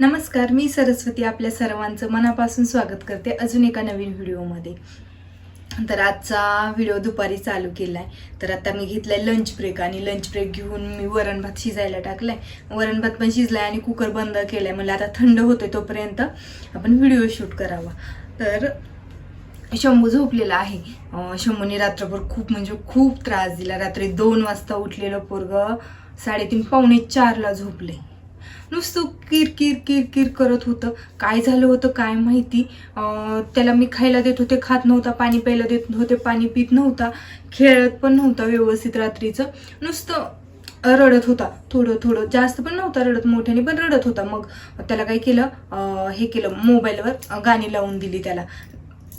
नमस्कार मी सरस्वती आपल्या सर्वांचं मनापासून स्वागत करते अजून एका नवीन व्हिडिओमध्ये. तर आजचा व्हिडिओ दुपारी चालू केलाय. तर आता मी घेतलाय लंच ब्रेक आणि लंच ब्रेक घेऊन मी वरण भात शिजायला टाकलाय. वरण भात पण शिजलाय आणि कुकर बंद केलाय. मला आता थंड होतोय तोपर्यंत आपण व्हिडिओ शूट करावा. तर शंभू झोपलेला आहे. शंभूने रात्रभर खूप म्हणजे खूप त्रास दिला. रात्री दोन वाजता उठलेलं पोरग साडेतीन पावणे चारला झोपले नुसतं किर किर किर किर करत होतं. काय झालं होतं काय माहिती. त्याला मी खायला देत होते खात नव्हता पाणी प्यायला देत होते पाणी पित नव्हता खेळत पण नव्हता व्यवस्थित रात्रीचं. नुसतं रडत होता थोडं थोडं. जास्त पण नव्हता रडत मोठ्याने पण रडत होता. मग त्याला काय केलं हे केलं मोबाईलवर गाणी लावून दिली त्याला.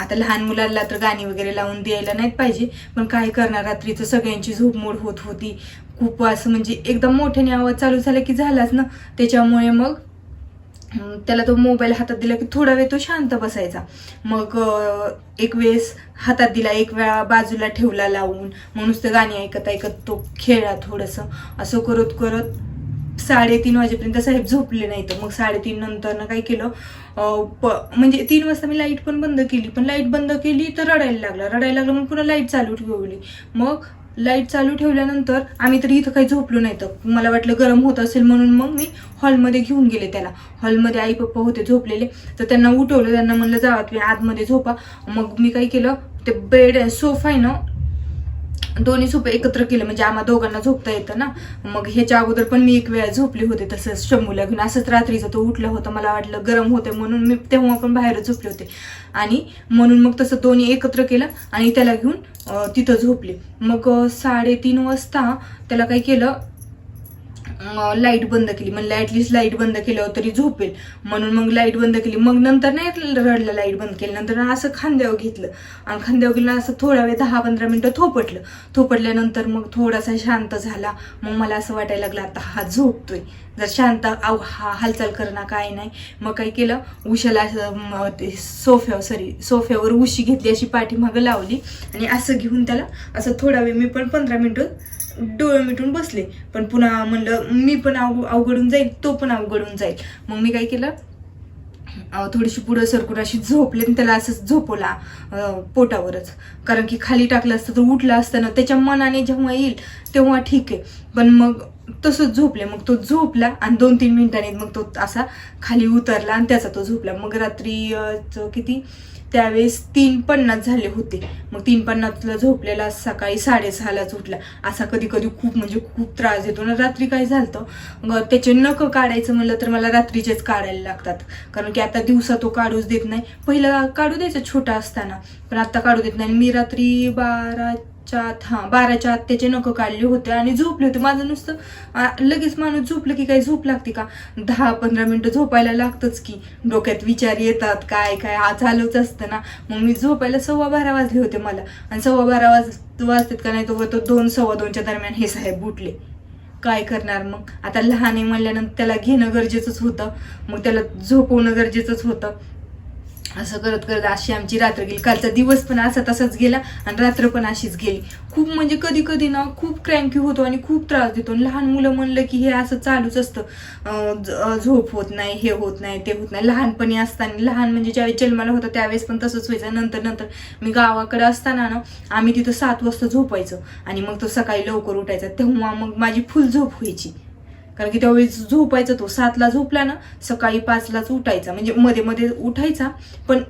आता लहान मुलांना तर गाणी वगैरे लावून द्यायला नाहीत पाहिजे पण काय करणार? रात्रीचं सगळ्यांची झोपमोड होत होती. खूप असं म्हणजे एकदम मोठ्याने आवाज चालू झाला की झालाच ना. त्याच्यामुळे मग त्याला तो मोबाईल हातात दिला की थोडा वेळ तो शांत बसायचा. मग एक वेळेस हातात दिला एक वेळा बाजूला ठेवला लावून. मग नुसतं गाणी ऐकत ऐकत तो खेळला थोडंसं. असं करत करत साडेतीन वाजेपर्यंत साहेब झोपले नाही तर मग साडेतीन नंतर ना काय केलं प- म्हणजे तीन वाजता मी लाइट पण बंद केली. पण लाइट बंद केली तर रडायला लागला. रडायला लागलं मग पुन्हा लाइट चालू ठेवली. मग लाइट चालू ठेवल्यानंतर आम्ही तरी इथं काही झोपलो नाही तर मला वाटलं गरम होत असेल म्हणून मग मी हॉलमध्ये घेऊन गेले त्याला हॉलमध्ये आई पप्पा होते झोपलेले तर त्यांना उठवलं त्यांना म्हणलं जावा तुम्ही आतमध्ये झोपा. मग मी काय केलं ते बेड सोफा आहे ना दोन्ही सोपे एकत्र केलं म्हणजे आम्हा दोघांना झोपता येतं ना. मग ह्याच्या अगोदर पण मी एक वेळा झोपले होते तसंच शंभूला घेऊन. असंच रात्रीचं तो उठला होता मला वाटलं गरम होते म्हणून मी तेव्हा पण बाहेर झोपले होते. आणि म्हणून मग तसं दोन्ही एकत्र केलं आणि त्याला घेऊन तिथं झोपले. मग साडेतीन वाजता त्याला काय केलं लाइट बंद केली. म्हणलं ॲटलिस्ट लाइट बंद केल्यावर तरी झोपेल. म्हणून मग लाइट बंद केली. मग नंतर नाही रडलं लाइट बंद केली. नंतर असं खांद्यावर घेतलं. आणि खांद्यावर गेलं असं थोडा वेळ दहा पंधरा मिनिटं थोपटलं. थोपटल्यानंतर मग थोडासा शांत झाला. मग मला असं वाटायला लागलं आता हा झोपतोय. जर शांत आव हा हालचाल करणं काय नाही. मग काय केलं? उशाला ते सोफ्यावर सॉरी सोफ्यावर उशी घेतली अशी पाठीमागं लावली. आणि असं घेऊन त्याला असं थोडा वेळ मी पण पंधरा मिनिटं डोळे मिटून बसले. पण पुन्हा म्हणलं मी पण अव अवघडून जाईल तो पण अवघडून जाईल. मग मी काय केलं? थोडीशी पुढं सरकून अशी झोपले आणि त्याला असंच झोपवला पोटावरच. कारण की खाली टाकलं असतं तर उठलं असतं ना त्याच्या मनाने जेव्हा येईल तेव्हा ठीक आहे. पण मग तसंच झोपले. मग तो झोपला आणि दोन तीन मिनिटांनी मग तो असा खाली उतरला आणि त्याचा तो झोपला. मग रात्री किती? त्यावेळेस तीन पन्नास झाले होते. मग तीन पन्नासला झोपलेला सकाळी साडेसहालाच उठला असा कधी कधी खूप म्हणजे खूप त्रास देतो. ना रात्री काय झालं मग त्याचे नख काढायचं म्हणलं तर मला रात्रीचेच काढायला लागतात. कारण की आता दिवसा तो काढूच देत नाही. पहिला काढू द्यायचा छोटा असताना. पण आता काढू देत नाही. मी रात्री बारा आत हा बाराच्या आत त्याचे नखं काढले होते आणि झोपले होते. माझं नुसतं लगेच माणूस झोपलं की काही झोप लागते का? दहा पंधरा मिनिटं झोपायला लागतंच की. डोक्यात विचार येतात काय काय आ चालूच असतं ना. मग मी झोपायला सव्वा बारा वाजले होते मला. आणि सव्वा बारा वाज वाजतात का नाही तो तो दोन सव्वा दोनच्या दरम्यान हे साहेब उठले. काय करणार मग? आता लहान आहे म्हणल्यानंतर त्याला घेणं गरजेचंच होतं. मग त्याला झोपवणं गरजेचंच होतं. असं करत करत अशी आमची रात्र गेली. कालचा दिवस पण असा तसाच गेला आणि रात्र पण अशीच गेली. खूप म्हणजे कधी कधी ना खूप क्रँकी होतो आणि खूप त्रास देतो. आणि लहान मुलं म्हणलं की हे असं चालूच असतं. झोप होत नाही हे होत नाही ते होत नाही. लहानपणी असताना लहान म्हणजे ज्यावेळेस जन्माला होता त्यावेळेस पण तसंच व्हायचं. नंतर नंतर मी गावाकडे असताना ना आम्ही तिथं सात वाजता झोपायचं. आणि मग तो सकाळी लवकर उठायचा. तेव्हा मग माझी फुल झोप व्हायची. कारण की त्यावेळेस झोपायचा तो सातला झोपला ना सकाळी पाचलाच उठायचा. म्हणजे मध्ये मध्ये उठायचा पण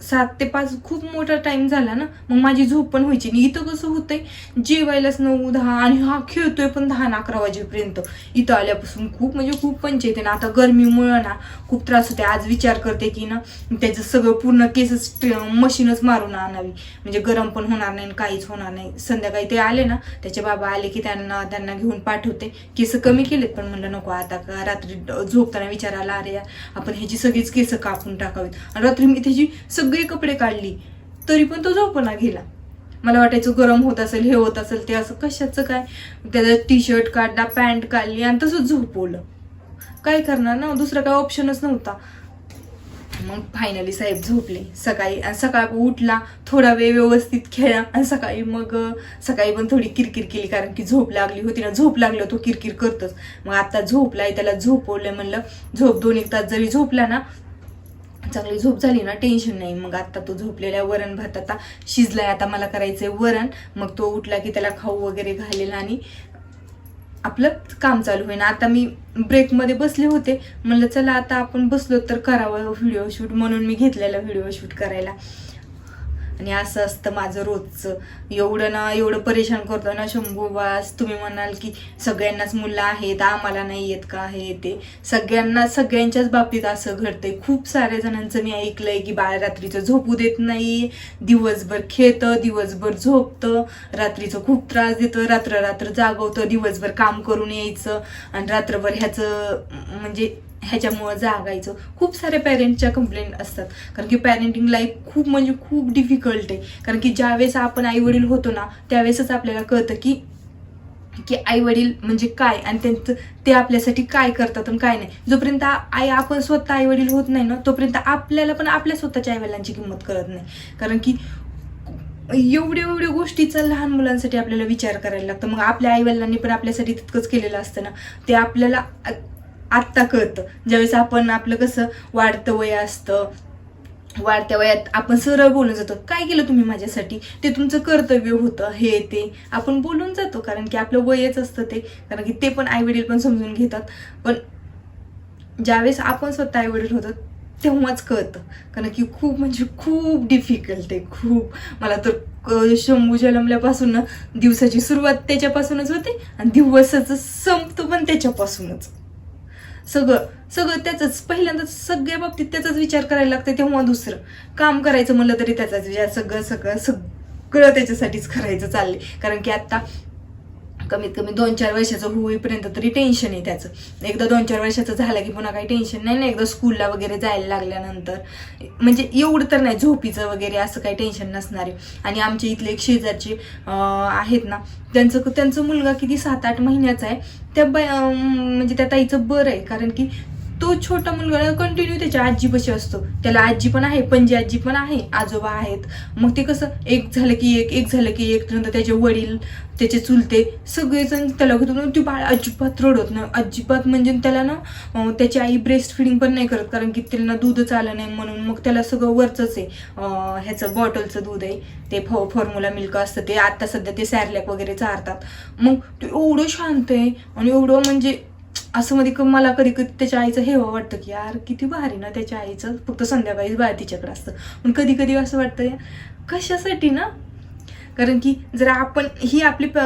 सात ते पाच खूप मोठा टाइम झाला ना मग माझी झोप पण व्हायची. आणि इथं कसं होतंय जेवायलाच नऊ दहा आणि हा खेळतोय पण दहा ना अकरा वाजेपर्यंत. इथं आल्यापासून खूप म्हणजे खूप पंचायत आहे ना. आता गरमीमुळं ना खूप त्रास होते आज विचार करते की ना त्याचं सगळं पूर्ण केस मशीनच मारून आणावी. म्हणजे गरम पण होणार नाही आणि काहीच होणार नाही. संध्याकाळी ते आले ना त्याचे बाबा आले की त्यांना त्यांना घेऊन पाठवते. केस कमी केलेत पण म्हणलं नको आता का रात्री झोपताना विचारायला अरे यार, आपण ह्याची सगळीच केस कापून टाकावीत. आणि रात्री मी त्याची सगळी कपडे काढली तरी पण तो झोपना गेला. मला वाटायचं गरम होत असेल हे होत असेल ते असं कशाचं काय? त्याचा टी शर्ट काढला पॅन्ट काढली आणि तसंच झोपवलं. काय करणार ना दुसरा काय ऑप्शनच नव्हता. मग फायनली साहेब झोपले. सकाळी आणि सकाळ उठला थोडा वेळ व्यवस्थित खेळा आणि सकाळी मग सकाळी पण थोडी किरकिर केली कारण की झोप लागली होती ना झोप लागलं तो किरकिर करतोच. मग आता झोपलाय त्याला झोपवलंय म्हणलं झोप दोन एक तास जरी झोपला ना चांगली झोप झाली ना टेन्शन नाही. मग आता तो झोपलेला आहे, वरण भात आता शिजलाय. आता मला करायचंय वरण. मग तो उठला की त्याला खाऊ वगैरे घालेल आणि आपलं काम चालू होईल. आता मी ब्रेकमध्ये बसले होते. म्हणलं चला आता आपण बसलो तर करावं व्हिडिओ शूट म्हणून मी घेतलेला व्हिडिओ शूट करायला. आणि असं असतं माझं रोजचं. एवढं ना एवढं परेशान करतो ना शंभू बास. तुम्ही म्हणाल की सगळ्यांनाच मुलं आहेत आम्हाला नाही येत का हे ते. सगळ्यांना सगळ्यांच्याच बाबतीत असं घडतंय. खूप साऱ्या जणांचं मी ऐकलंय की बाळ रात्रीचं झोपू देत नाही. दिवसभर खेळतं दिवसभर झोपतं. रात्रीचं खूप त्रास देतं रात्र रात्र जागवतं दिवसभर काम करून यायचं. आणि रात्रभर ह्याचं म्हणजे ह्याच्यामुळं जागायचं. खूप साऱ्या पॅरेंटच्या कंप्लेंट असतात. कारण की पॅरेंटिंग लाईफ खूप म्हणजे खूप डिफिकल्ट आहे. कारण की ज्यावेळेस आपण आई वडील होतो ना त्यावेळेसच आपल्याला कळतं की की आई वडील म्हणजे काय आणि त्यांचं ते आपल्यासाठी काय करतात आणि काय नाही. जोपर्यंत आई आपण स्वतः आई वडील होत नाही ना तोपर्यंत आपल्याला पण आपल्या स्वतःच्या आई वडिलांची किंमत कळत नाही. कारण की एवढ्या एवढ्या गोष्टीचा लहान मुलांसाठी आपल्याला विचार करायला लागतो. मग आपल्या आई वडिलांनी पण आपल्यासाठी तितकंच केलेलं असतं ना. ते आपल्याला आत्ता कळतं. ज्यावेळेस आपण आपलं कसं वाढतं वय असतं वाढत्या वयात आपण सरळ बोलून जातो. काय केलं तुम्ही माझ्यासाठी? ते तुमचं कर्तव्य होतं हे ते. आपण बोलून जातो कारण की आपलं वयच असतं ते. कारण की ते पण आई वडील पण समजून घेतात. पण ज्यावेळेस आपण स्वतः आई वडील होतो तेव्हाच कळतं. कारण की खूप म्हणजे खूप डिफिकल्ट आहे खूप. मला तर शंभू जन्मल्यापासून ना दिवसाची सुरुवात त्याच्यापासूनच होते आणि दिवसाचं संपतो पण त्याच्यापासूनच. सगळं सगळं त्याचंच पहिल्यांदा सगळ्या बाबतीत त्याचाच विचार करायला लागतं तेव्हा दुसरं. काम करायचं म्हणलं तरी त्याचाच विचार सगळं सगळं सगळं त्याच्यासाठीच करायचं चाललंय. कारण की आता कमीत कमी दोन चार वर्षाचं होईपर्यंत तरी टेन्शन आहे त्याचं. एकदा दोन चार वर्षाचं झालं की पुन्हा काही टेन्शन नाही ना एकदा स्कूलला वगैरे जायला लागल्यानंतर. म्हणजे एवढं तर नाही झोपीचं वगैरे असं काही टेन्शन नसणार आहे. आणि आमच्या इथले एक शेजारचे आहेत ना त्यांचं त्यांचं मुलगा किती सात आठ महिन्याचा आहे. त्या बाय म्हणजे त्या ताईचं बरं आहे. कारण की तो छोटा मुलगा कंटिन्यू त्याच्या आजीपाशी असतो. त्याला आजी पण आहे पणजी आजी पण आहे आजोबा आहेत. मग ते कसं एक झालं की एक एक झालं की एक नंतर त्याचे वडील त्याचे चुलते सगळेजण त्याला घेतो ती बाळ अजिबात रडत ना अजिबात म्हणजे त्याला ना त्याची आई ब्रेस्ट फिडिंग पण नाही करत कारण की त्यांना दूधच आलं नाही म्हणून. मग त्याला सगळं वरचंच आहे. ह्याचं बॉटलचं दूध आहे. ते फ फॉर्म्युला मिल्क असतं ते. आत्ता सध्या ते सॅरलॅक वगैरे चारतात. मग ते एवढं शांत आहे आणि एवढं म्हणजे असं मध्ये क- मला कधी कधी त्याच्या आईचं हे वाटतं की यार किती भारी ना त्याच्या आईचं. फक्त संध्याकाळीच बाळ तिच्याकडे असतं. पण कधी कधी असं वाटतं कशासाठी ना? कारण की जर आपण ही आपली प-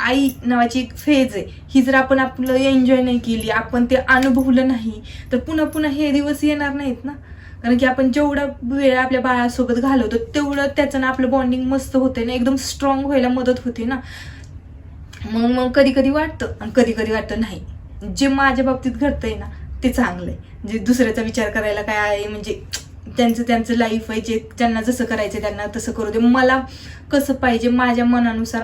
आई नावाची एक फेज आहे. ही जर आपण आपलं एन्जॉय नाही केली आपण ते अनुभवलं नाही तर पुन्हा पुन्हा हे दिवस येणार नाहीत ना. कारण की आपण जेवढा वेळ आपल्या बाळासोबत घालवतो तेवढं त्याचं ना आपलं बॉन्डिंग मस्त होते ना एकदम स्ट्रॉंग व्हायला मदत होते ना. मग मग कधी कधी वाटतं आणि कधी कधी वाटतं नाही. जे माझ्या बाबतीत घडतंय ना ते चांगलं आहे जे दुसऱ्याचा विचार करायला काय आहे म्हणजे त्यांचं त्यांचं लाईफ आहे जे त्यांना जसं करायचं त्यांना तसं करू दे. मला कसं पाहिजे माझ्या मनानुसार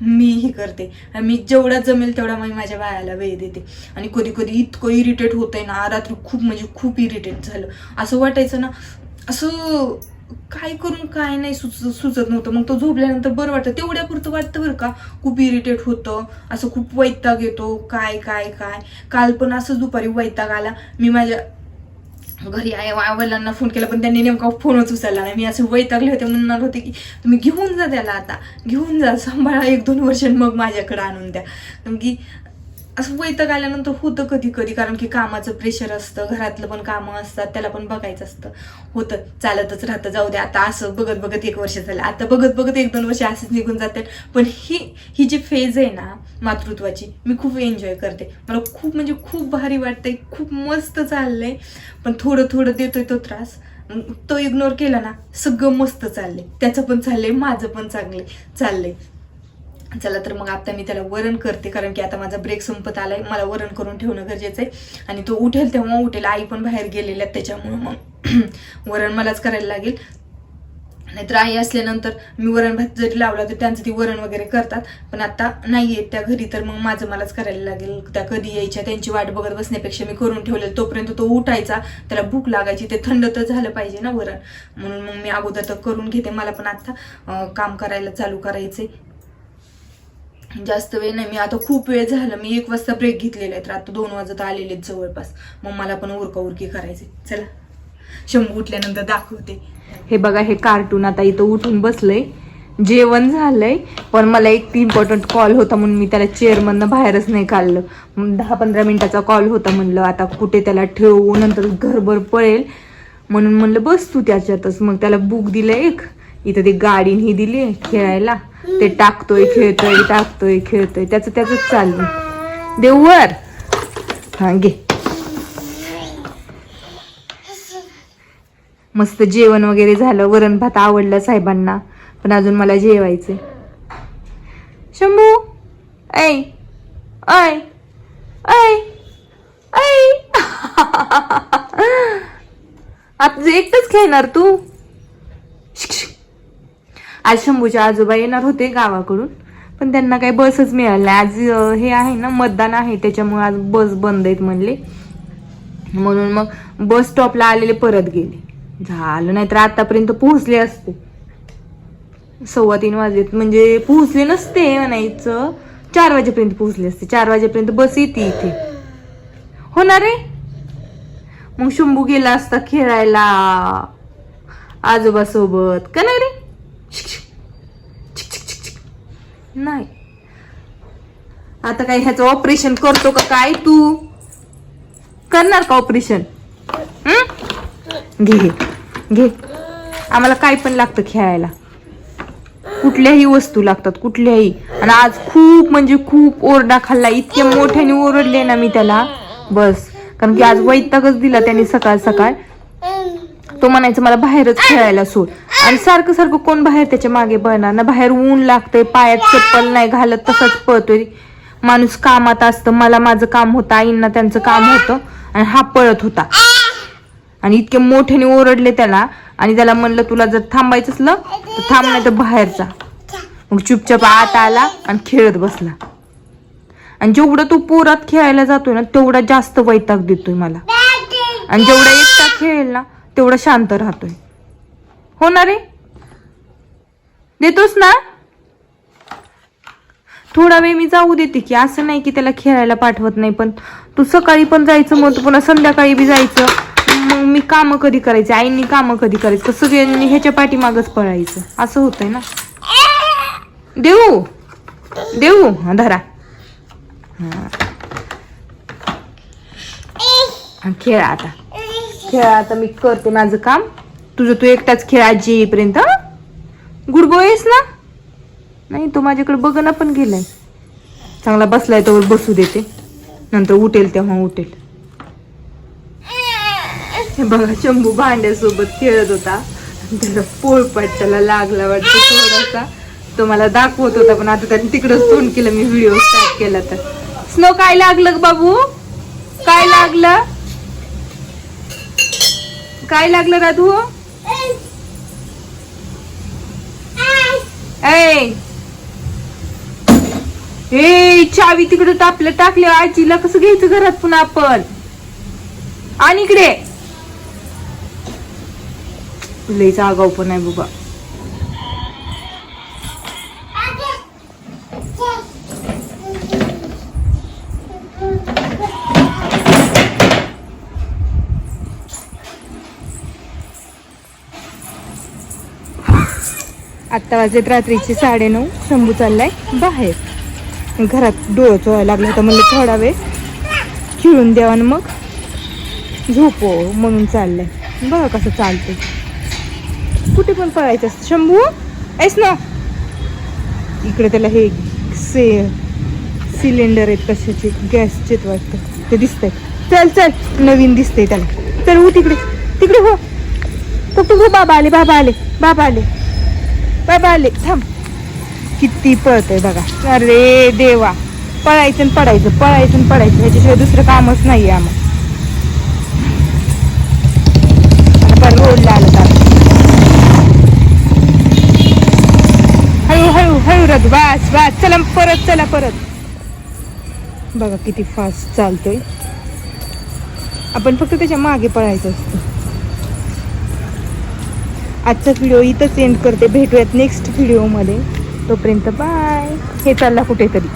मी हे करते. मी जेवढा जमेल तेवढा मी माझ्या बायाला वेळ देते. आणि कधी कधी इतकं इरिटेट होतंय ना रात्री खूप म्हणजे खूप इरिटेट झालं. असं वाटायचं ना असं काय करून काय नाही सुच सुचत नव्हतं. मग तो झोपल्यानंतर बरं वाटतं. तेवढ्यापुरतं वाटतं बरं का. खूप इरिटेट होतं. असं खूप वैताग येतो. काय काय काय. काल पण असंच दुपारी वैताग आला. मी माझ्या घरी आई वडिलांना फोन केला पण त्यांनी नेमका फोनच उचलला नाही. मी असे वैतागले होते. म्हणणार होते की तुम्ही घेऊन जा त्याला आता. घेऊन जा. सांभाळा. एक दोन वर्ष मग माझ्याकडे आणून द्या. कारण की असं वैतक आल्यानंतर होतं कधी कधी कारण की कामाचं प्रेशर असतं घरातलं पण कामं असतात त्याला पण बघायचं असतं. होतं चालतच राहतं जाऊ दे आता असं बघत बघत एक वर्ष झालं आता बघत बघत एक दोन वर्ष असंच निघून जातात. पण ही ही जी फेज आहे ना मातृत्वाची मी खूप एन्जॉय करते. मला खूप म्हणजे खूप भारी वाटतंय खूप मस्त चाललंय. पण थोडं थोडं देतोय तो त्रास. तो इग्नोर केला ना सगळं मस्त चाललंय. त्याचं पण चाललंय माझं पण चांगलंय चाललंय. चला तर मग आता मी त्याला वरण करते कारण की आता माझा ब्रेक संपत आलाय. मला वरण करून ठेवणं गरजेचं आहे आणि तो उठेल तेव्हा उठेल. आई पण बाहेर गेलेल्या आहेत त्याच्यामुळं मग वरण मलाच करायला लागेल. नाहीतर आई असल्यानंतर मी वरण भात जरी लावला तर त्यांचं ती वरण वगैरे करतात. पण आता नाही येत त्या घरी तर मग माझं मलाच करायला लागेल. त्या कधी यायच्या त्यांची वाट बघत बसण्यापेक्षा मी करून ठेवलेलं. तोपर्यंत तो उठायचा. त्याला भूक लागायची. ते थंड तर झालं पाहिजे ना वरण. म्हणून मग मी अगोदर तर करून घेते. मला पण आता काम करायला चालू करायचे जास्त वेळ नाही. मी आता खूप वेळ झाला. मी एक वाजता ब्रेक घेतलेला आहे तर आता दोन वाजता आलेले आहेत जवळपास. मग मला पण उरका उरकी करायचे चला. शंभू उठल्यानंतर दाखवते. हे बघा हे कार्टून आता इथं उठून बसलंय. जेवण झालंय पण मला एक इम्पॉर्टंट कॉल होता म्हणून मी त्याला चेअरमधनं बाहेरच नाही काढलं. मग दहा पंधरा मिनिटाचा कॉल होता म्हणलं आता कुठे त्याला ठेवू? नंतर घरभर पळेल. म्हणून म्हणलं बस तू त्याच्यातच. मग त्याला बुक दिलं एक. इथं ते गाडीन ही दिली खेळायला. ते टाकतोय खेळतोय टाकतोय खेळतोय. त्याचं त्याच चाललं देऊवर हा घे. मस्त जेवण वगैरे झालं. वरण भात आवडलं साहेबांना. पण अजून मला जेवायचे शंभू! ऐ! ऐ! ऐ! ऐ! आता एकटंच खेळणार तू. आज शंभूच्या आजोबा येणार होते गावाकडून पण त्यांना काही बसच मिळाली आज हे आहे ना मतदान आहे त्याच्यामुळे आज बस बंद आहेत म्हणले. म्हणून मग बस स्टॉपला आलेले परत गेले. झालं नाहीतर आतापर्यंत पोहोचले असते. सव्वा तीन वाजलेत म्हणजे पोहोचले नसते म्हणायचं. चार वाजेपर्यंत पोहोचले असते. चार वाजेपर्यंत बस येते इथे. होणार रे मग शंभू गेला असता खेळायला. आजोबा सोबत का नाही रे? नाही. आता काय ह्याचं ऑपरेशन करतो का काय तू? करणार का ऑपरेशन घे घे घे. आम्हाला काय पण लागतं खेळायला. कुठल्याही वस्तू लागतात कुठल्याही. आणि आज खूप म्हणजे खूप ओरडा खाल्ला. इतके मोठ्याने ओरडले ना मी त्याला. बस. कारण की आज वैतागच दिला त्याने सकाळ सकाळ. तो म्हणायचं मला बाहेरच खेळायला सोड. आणि सारखं सारखं कोण बाहेर त्याच्यामागे बघणार ना? बाहेर ऊन लागतंय पायात चप्पल नाही घालत तसंच पळतोय. माणूस कामात असतं मला माझं काम होतं आईंना त्यांचं काम होतं. आणि हा पळत होता. आणि इतके मोठ्याने ओरडले त्याला. आणि त्याला म्हणलं तुला जर थांबायचं असलं तर थांब नाही तर बाहेरचा मग चुपचाप आत आला आणि खेळत बसला. आणि जेवढं तो पोरात खेळायला जातोय ना तेवढा जास्त वैताग देतोय मला. आणि जेवढा एकटा खेळेल ना तेवढा शांत राहतोय. हो ना रे? देतोस ना? थोडा वेळ मी जाऊ देते की असं नाही की त्याला खेळायला पाठवत नाही पण तू सकाळी पण जायचं मग पुन्हा संध्याकाळी बी जायचं. मग मी कामं कधी करायची? आईंनी कामं कधी करायचं? सगळ्यांनी ह्याच्या पाठीमागच पळायचं. असं होतंय ना? देऊ! देऊ! हा धरा. खेळा आता. खेळ आता मी करते माझं काम. तुझं तू एकटाच खेळ आजी येईपर्यंत गुड बॉयस ना? नाही तो माझ्याकडे बघणं पण गेलाय. चांगला बसलाय तोवर बसू देते. नंतर उठेल तेव्हा उठेल. हे बघा शंभू भांड्यासोबत खेळत होता. त्याला पोळपाट त्याला लागला वाटतं थोडासा. तो मला दाखवत होता पण आता त्याने तिकडंच तोंड केलं मी व्हिडिओ स्टार्ट केला तर. स्नो काय लागलं बाबू? काय लागलं? काय लागलं राधू? ए चावी तिकडे टापलं टाकले. आजीला कसं घ्यायचं घरात पुन्हा आपण? आणि इकडे. लय जागाव पण आहे बाबा. आत्ता वाजत रात्रीचे साडेनऊ. शंभू चाललाय बाहेर. घरात डोळं चोळायला लागला होता म्हणलं थोडा वेळ. खिळून द्यावा मग. झोपो म्हणून चाललंय. बघा कसं चालतंय. कुठे पण पळायचं असतं. शंभू ऐस ना. इकडे त्याला हे से सिलेंडर आहेत कशाचे? गॅसचे वाटतं. ते दिसतंय. चल चल. नवीन दिसतंय त्याला. चल हो तिकडे तिकडे हो. तो तू हो बाबा आले बाबा आले बाबा आले. बाबा आले थांब. किती पळतय बघा. अरे देवा. पळायचं पडायचं पळायचं पडायचं. ह्याच्याशिवाय दुसरं कामच नाही आम्हाला आता पण रोडला आलं तर. हळू रथ बास बास. चला परत चला परत. बघा किती फास्ट चालतोय. आपण फक्त त्याच्यामागे पळायचं असतं. आजचा व्हिडिओ इथंच एंड करते. भेटूयात नेक्स्ट व्हिडिओमध्ये तोपर्यंत बाय हे चालला कुठेतरी.